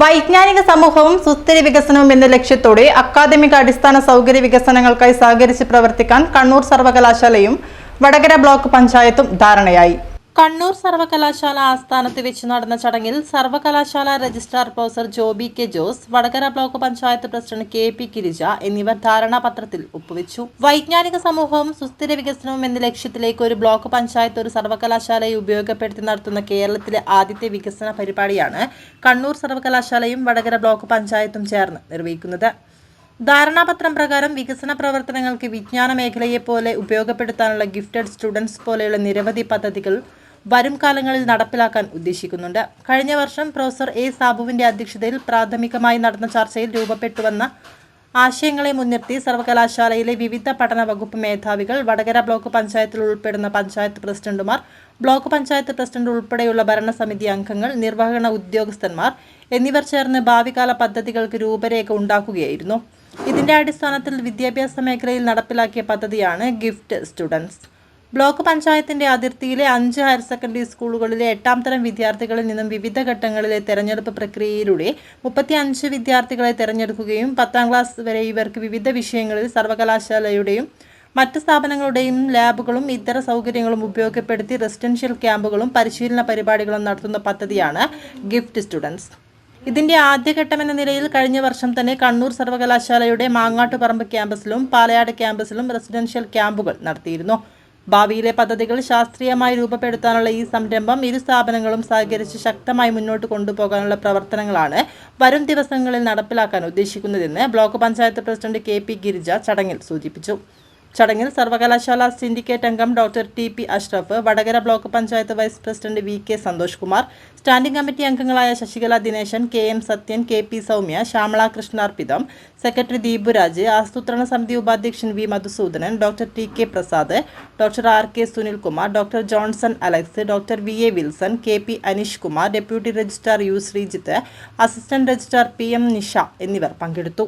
വൈജ്ഞാനിക സമൂഹവും സുസ്ഥിര വികസനവും എന്ന ലക്ഷ്യത്തോടെ അക്കാദമിക അടിസ്ഥാന സൗകര്യ വികസനങ്ങൾക്കായി സഹകരിച്ച് പ്രവർത്തിക്കാൻ കണ്ണൂർ സർവകലാശാലയും വടകര ബ്ലോക്ക് പഞ്ചായത്തും ധാരണയായി. കണ്ണൂർ സർവകലാശാല ആസ്ഥാനത്ത് വെച്ച് നടന്ന ചടങ്ങിൽ സർവകലാശാല registrar professor Joby K Jose Vadakara block panchayat president K P Girija എന്നിവർ ധാരണാപത്രത്തിൽ ഒപ്പുവെച്ചു. വൈജ്ഞാനിക സമൂഹവും സുസ്ഥിര വികസനവും എന്ന ലക്ഷ്യത്തിലേക്ക് ഒരു ബ്ലോക്ക് പഞ്ചായത്ത് ഒരു സർവകലാശാലയെ ഉപയോഗപ്പെടുത്തി നടത്തുന്ന കേരളത്തിലെ ആദ്യത്തെ വികസന പരിപാടിയാണ് കണ്ണൂർ സർവകലാശാലയും വടകര ബ്ലോക്ക് പഞ്ചായത്തും ചേർന്ന് നിർവഹിക്കുന്നത്. ധാരണാപത്രം പ്രകാരം വികസന പ്രവർത്തനങ്ങൾക്ക് വിജ്ഞാന മേഖലയെ പോലെ ഉപയോഗപ്പെടുത്താനുള്ള ഗിഫ്റ്റഡ് സ്റ്റുഡൻസ് പോലെയുള്ള നിരവധി പദ്ധതികൾ വരും കാലങ്ങളിൽ നടപ്പിലാക്കാൻ ഉദ്ദേശിക്കുന്നുണ്ട്. കഴിഞ്ഞ വർഷം പ്രൊഫസർ എ സാബുവിന്റെ അധ്യക്ഷതയിൽ പ്രാഥമികമായി നടന്ന ചർച്ചയിൽ രൂപപ്പെട്ടുവന്ന ആശയങ്ങളെ മുൻനിർത്തി സർവകലാശാലയിലെ വിവിധ പഠന വകുപ്പ് മേധാവികൾ വടകര ബ്ലോക്ക് പഞ്ചായത്തിൽ ഉൾപ്പെടുന്ന പഞ്ചായത്ത് പ്രസിഡന്റുമാർ ബ്ലോക്ക് പഞ്ചായത്ത് പ്രസിഡന്റ് ഉൾപ്പെടെയുള്ള ഭരണസമിതി അംഗങ്ങൾ നിർവഹണ ഉദ്യോഗസ്ഥന്മാർ എന്നിവർ ചേർന്ന് ഭാവികാല പദ്ധതികൾക്ക് രൂപരേഖ ഉണ്ടാക്കുകയായിരുന്നു. ഇതിന്റെ അടിസ്ഥാനത്തിൽ വിദ്യാഭ്യാസ മേഖലയിൽ നടപ്പിലാക്കിയ പദ്ധതിയാണ് ഗിഫ്റ്റ് സ്റ്റുഡൻസ്. ബ്ലോക്ക് പഞ്ചായത്തിന്റെ അതിർത്തിയിലെ അഞ്ച് ഹയർ സെക്കൻഡറി സ്കൂളുകളിലെ എട്ടാം തരം വിദ്യാർത്ഥികളിൽ നിന്നും വിവിധ ഘട്ടങ്ങളിലെ തെരഞ്ഞെടുപ്പ് പ്രക്രിയയിലൂടെ മുപ്പത്തി അഞ്ച് വിദ്യാർത്ഥികളെ തെരഞ്ഞെടുക്കുകയും പത്താം ക്ലാസ് വരെ ഇവർക്ക് വിവിധ വിഷയങ്ങളിൽ സർവകലാശാലയുടെയും മറ്റ് സ്ഥാപനങ്ങളുടെയും ലാബുകളും ഇതര സൗകര്യങ്ങളും ഉപയോഗപ്പെടുത്തി റെസിഡൻഷ്യൽ ക്യാമ്പുകളും പരിശീലന പരിപാടികളും നടത്തുന്ന പദ്ധതിയാണ് ഗിഫ്റ്റ് സ്റ്റുഡൻസ്. ഇതിന്റെ ആദ്യഘട്ടമെന്ന നിലയിൽ കഴിഞ്ഞ വർഷം തന്നെ കണ്ണൂർ സർവകലാശാലയുടെ മാങ്ങാട്ടുപറമ്പ് ക്യാമ്പസിലും പാലയാട് ക്യാമ്പസിലും റെസിഡൻഷ്യൽ ക്യാമ്പുകൾ നടത്തിയിരുന്നു. ഭാവിയിലെ പദ്ധതികൾ ശാസ്ത്രീയമായി രൂപപ്പെടുത്താനുള്ള ഈ സംരംഭം ഇരു സ്ഥാപനങ്ങളും സഹകരിച്ച് ശക്തമായി മുന്നോട്ട് കൊണ്ടുപോകാനുള്ള പ്രവർത്തനങ്ങളാണ് വരും ദിവസങ്ങളിൽ നടപ്പിലാക്കാൻ ഉദ്ദേശിക്കുന്നതെന്ന് block panchayat president K P Girija ചടങ്ങിൽ സൂചിപ്പിച്ചു. ചടങ്ങിൽ സർവകലാശാല സിൻഡിക്കേറ്റ് അംഗം doctor T P Ashraf Vadakara block panchayat vice president V K Santhosh Kumar standing committee അംഗങ്ങളായ Sasikala Dineshan K M Sathyan K P Soumya Shyamala Krishnarpitham secretary Deepuraj ആസൂത്രണ സമിതി ഉപാധ്യക്ഷൻ V Madhusoodanan doctor T K Prasad doctor R K Sunilkumar doctor Johnson Alex doctor V A Wilson K P Aneesh Kumar deputy registrar U Sreejith assistant registrar P M Nisha എന്നിവർ പങ്കെടുത്തു.